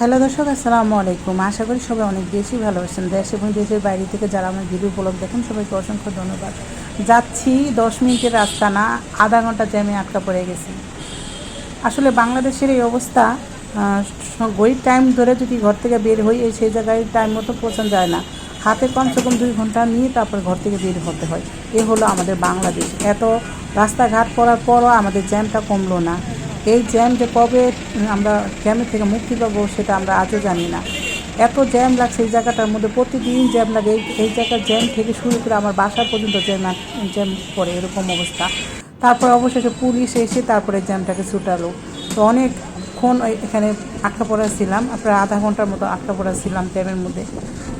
Hello দর্শক, আসসালামু আলাইকুম। আশা করি সবাই অনেক বেশি ভালো আছেন। দেশ এবং দেশের বাইরে থেকে যারা আমার ভিডিও ব্লগ দেখেন, সবাইকে অসংখ্য ধন্যবাদ। যাচ্ছি দশ মিনিটের রাস্তা না, আধা ঘণ্টা জ্যামে আটকা পড়ে গেছি। আসলে বাংলাদেশের এই অবস্থা গরিব টাইম ধরে যদি ঘর থেকে বের হই, এই সেই জায়গায় টাইম মতো পৌঁছানো যায় না। হাতে কমসে কম দুই ঘণ্টা নিয়ে তারপর ঘর থেকে বের হতে হয়। এ হলো আমাদের বাংলাদেশ। এত রাস্তাঘাট করার পরও আমাদের জ্যামটা কমলো না। এই জ্যাম যে কবে আমরা জ্যামের থেকে মুক্তি পাবো সেটা আমরা আজও জানি না। এত জ্যাম লাগছে এই জায়গাটার মধ্যে, প্রতিদিন জ্যাম লাগে। এই এই জায়গার জ্যাম থেকে শুরু করে আমার বাসা পর্যন্ত জ্যাম জ্যাম পড়ে এরকম অবস্থা। তারপর অবশেষে পুলিশ এসে তারপরে জ্যামটাকে ছুটালো। তো অনেকক্ষণ এখানে আটকা পড়া ছিলাম আপনার আধা ঘণ্টার মতো আটকা পড়া ছিলাম জ্যামের মধ্যে।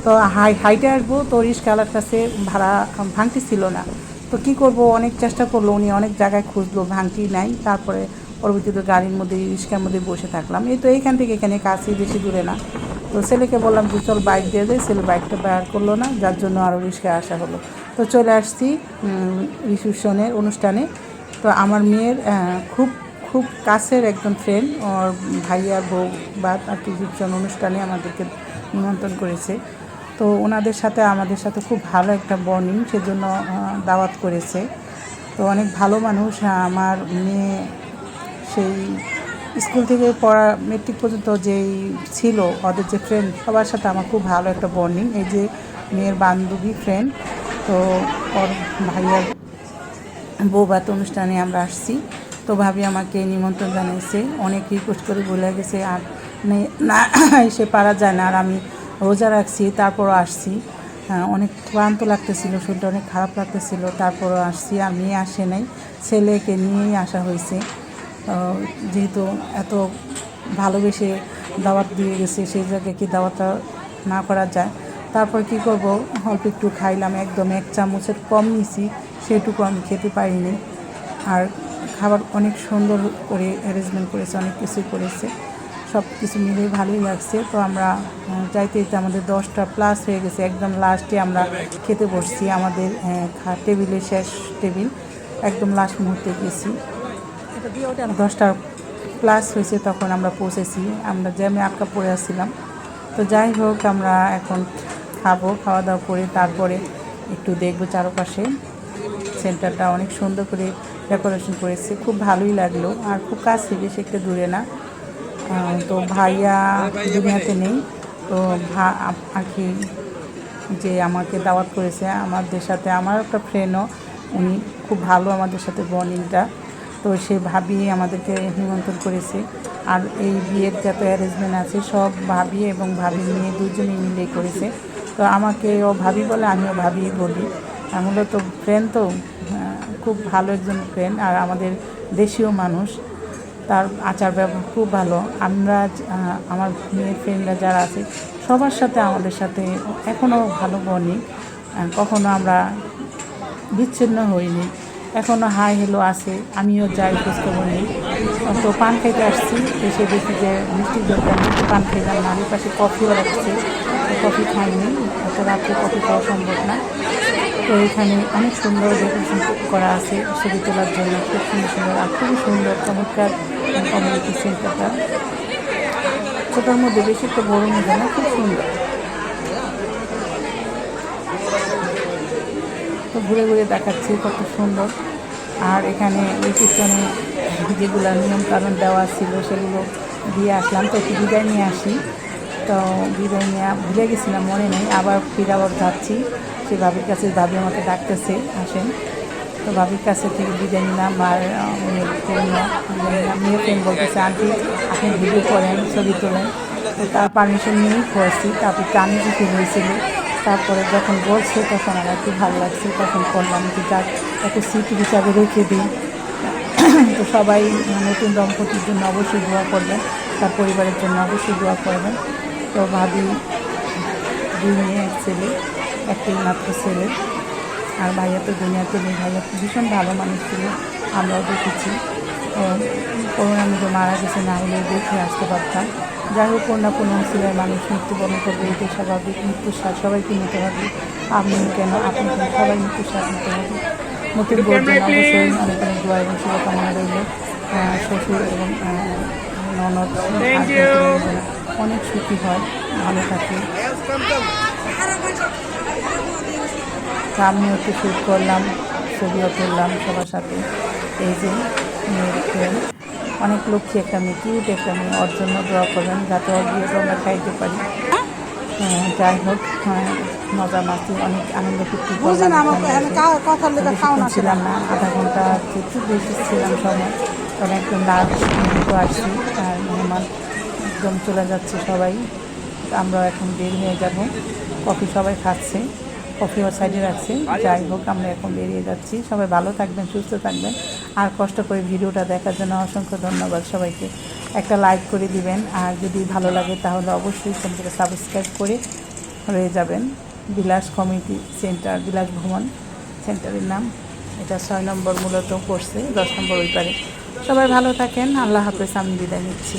তো হাই, হাইটে আসব তো রিস্কালার কাছে ভাড়া ভাঙতি ছিল না। তো কি করব? অনেক চেষ্টা করল, উনি অনেক জায়গায় খুঁজলো, ভাঙতি নাই। তারপরে পরবর্তীতে গাড়ির মধ্যে, রিক্সার মধ্যে বসে থাকলাম। এই তো এইখান থেকে এখানে কাছে বেশি দূরে না। তো ছেলেকে বললাম যে, চল বাইক দিয়ে দেয় ছেলে বাইকটা বের করল না, যার জন্য আরও রিক্সায় আসা হলো। তো চলে আসছি রিসেপশনের অনুষ্ঠানে। তো আমার মেয়ের খুব খুব কাছের একজন ফ্রেন্ড ওর ভাইয়া, বউ বা কি রিসেপশন অনুষ্ঠানে আমাদেরকে নিমন্ত্রণ করেছে। তো ওনাদের সাথে, আমাদের সাথে খুব ভালো একটা বর্নিং সেজন্য দাওয়াত করেছে। তো অনেক ভালো মানুষ আমার মেয়ে সেই স্কুল থেকে পড়া মেট্রিক পর্যন্ত যেই ছিল ওদের যে ফ্রেন্ড সবার সাথে আমার খুব ভালো একটা বর্নিং এই যে মেয়ের বান্ধবী ফ্রেন্ড তো ওর ভাইয়ার বৌভাত অনুষ্ঠানে আমরা আসছি। তো ভাবি আমাকে নিমন্ত্রণ জানিয়েছে অনেক রিকোয়েস্ট করে বলে গেছে আর নে- এসে পারা যায় না আর আমি রোজা রাখছি তারপরও আসছি। হ্যাঁ, অনেক ক্লান্ত লাগতেছিল শরীরটা অনেক খারাপ লাগতেছিল তারপরও আসছি আর মেয়ে আসে নাই ছেলেকে নিয়েই আসা হয়েছে। যেহেতু এত ভালোবেসে দাওয়াত দিয়ে গেছে সেই জায়গায় কি দাওয়াতটা না করা যায়? তারপর কি করব? অল্প একটু খাইলাম একদম এক চামচের কম নিছি সেটুকু আমি খেতে পারিনি। আর খাবার অনেক সুন্দর করে অ্যারেঞ্জমেন্ট করেছে অনেক কিছু করেছে। সব কিছু মিলে ভালোই লাগছে। তো আমরা যাইতে যেতে আমাদের দশটা প্লাস হয়ে গেছে। একদম লাস্টে আমরা খেতে বসছি আমাদের আহ, খা- টেবিলে শেষ টেবিল একদম লাস্ট মুহূর্তে গেছি। দশটা প্লাস হয়েছে তখন আমরা পৌঁছেছি। আমরা জ্যামে আটকা পড়ে আসছিলাম। তো যাই হোক, আমরা এখন খাব, খাওয়া দাওয়া করে তারপরে একটু দেখব চারপাশে। সেন্টারটা অনেক সুন্দর করে ডেকোরেশন করেছে। খুব ভালোই লাগল। আর খুব কাছে বেশি একটা দূরে না। তো ভাইয়া দুনিয়াতে নেই। তো ভা আখি যে আমাকে দাওয়াত করেছে, আমাদের সাথে, আমার একটা ফ্রেন্ডও উনি খুব ভালো আমাদের সাথে বর্নিংটা তো সে ভাবি আমাদেরকে নিমন্ত্রণ করেছে। আর এই বিয়ের যত অ্যারেঞ্জমেন্ট আছে, সব ভাবি এবং ভাবি মেয়ে দুজনেই মিলেই করেছে। তো আমাকে ও ভাবি বলে আমিও ভাবি বলি। মূলত ফ্রেন্ড তো খুব ভালো একজন ফ্রেন্ড আর আমাদের দেশীয় মানুষ। তার আচার ব্যবহার খুব ভালো। আমরা আমার মেয়ের ফ্রেন্ডরা যারা আছে, সবার সাথে আমাদের সাথে এখনও ভালো বনি। কখনো আমরা বিচ্ছিন্ন হইনি। এখনও হাই হেলো আছে, আমিও যাই, খোঁজখবর নেই। তো পান খাইতে আসছি, এসে দেখি যে মিষ্টি জলটা মিষ্টি পান খাইলাম নারীর পাশে কফিও রাখছে, কফি খাইনি, এত রাত্রে কফি খাওয়া সম্ভব না। তো এখানে অনেক সুন্দর ডেকোরেশন করা আছে, ছবি তোলার জন্য খুব সুন্দর সুন্দর আর খুবই সুন্দর, চমৎকার কমিউনিটি সেন্টারটা ছোটোর মধ্যে বেশি একটা বড় মধ্যে না, খুব সুন্দর। ঘুরে ঘুরে দেখাচ্ছি, কত সুন্দর। আর এখানে ওই রিসেপশনে যেগুলো নিয়ম কানুন দেওয়া ছিল সেগুলো দিয়ে আসলাম। তো একটু বিদায় নিয়ে আসি। তো বিদায় নিয়ে ভুলে গেছিলাম, মনে নেই। আবার ফিরে আবার যাচ্ছি। সে ভাবির কাছে, ভাবি আমাকে ডাকতেছে, আসেন। তো ভাবির কাছে থেকে বিদায় নিলাম। আর বিদায় নিলাম। মেয়ের ফ্রেন্ড বলতেছে আন্টি, আপনি ভিডিও করেন, ছবি তোলেন। তো তার পারমিশন নিয়েই করেছি। তারপর টানি কিছু হয়েছিল। তারপরে যখন বলছে তখন আমার খুব ভালো লাগছে, তখন করলাম যে যাক, একটা স্মৃতি হিসাবে রেখে দিই। তো সবাই নতুন দম্পতির জন্য অবশ্যই দোয়া করবেন, তার পরিবারের জন্য অবশ্যই দোয়া করবেন। তো ভাবি, দুই মেয়ে, এক ছেলে একটাই মাত্র ছেলে। আর ভাইয়া তো দুনিয়াতে নেই, ভাইয়া ভীষণ ভালো মানুষ ছিল, আমরাও দেখেছি। তো করোনার মধ্যে মারা গেছে না হলে দেখে আসতে পারতাম। যাই হোক কোনো না কোনো মানুষ মৃত্যুবরণ করবে এটাই স্বাভাবিক। মৃত্যুর স্বাদ সবাইকে নিতে হবে। আপনি কেন? আপনি কেন? সবাই মৃত্যুর স্বাদ নিতে হবে। নতুন বউর জন্য অবশ্যই অনেক অনেক দোয়া এবং শুভকামনা রইল। শ্বশুর এবং ননদ অনেক সুখী হয় ভালো থাকে। আমিও একটু শ্যুট করলাম ছবিও তুললাম সবার সাথে। এই যে মেয়ের ফ্রেন্ড অনেক লক্ষ্মী একটা মেয়ে কিউট একটা মেয়ে ওর জন্য দোয়া করবেন যাতে ওর বিয়েটা আমরা খাইতে পারি। হ্যাঁ, যাই হোক হ্যাঁ, মজা মাস্তি অনেক আনন্দ ফুর্তি ছিলাম না আধা ঘণ্টা একটু বেশি ছিলাম সময় তখন একদম মুহূর্ত আসছি আর মেহমান একদম চলে যাচ্ছে সবাই। আমরা এখন বের হয়ে যাব। কফি সবাই খাচ্ছে। কফি ওর সাইডে রাখছে। যাই হোক, আমরা এখন বেরিয়ে যাচ্ছি। সবাই ভালো থাকবেন, সুস্থ থাকবেন। আর কষ্ট করে ভিডিওটা দেখার জন্য অসংখ্য ধন্যবাদ সবাইকে। একটা লাইক করে দিবেন। আর যদি ভালো লাগে, তাহলে অবশ্যই চ্যানেলটাকে সাবস্ক্রাইব করে রয়ে যাবেন। বিলাস কমিটি সেন্টার, বিলাস ভ্রমণ সেন্টারের নাম। এটা ছয় নম্বর মূলত করছে দশ নম্বর ওই পারে। সবাই ভালো থাকেন। আল্লাহ হাফেজ, আমি বিদায় নিচ্ছি।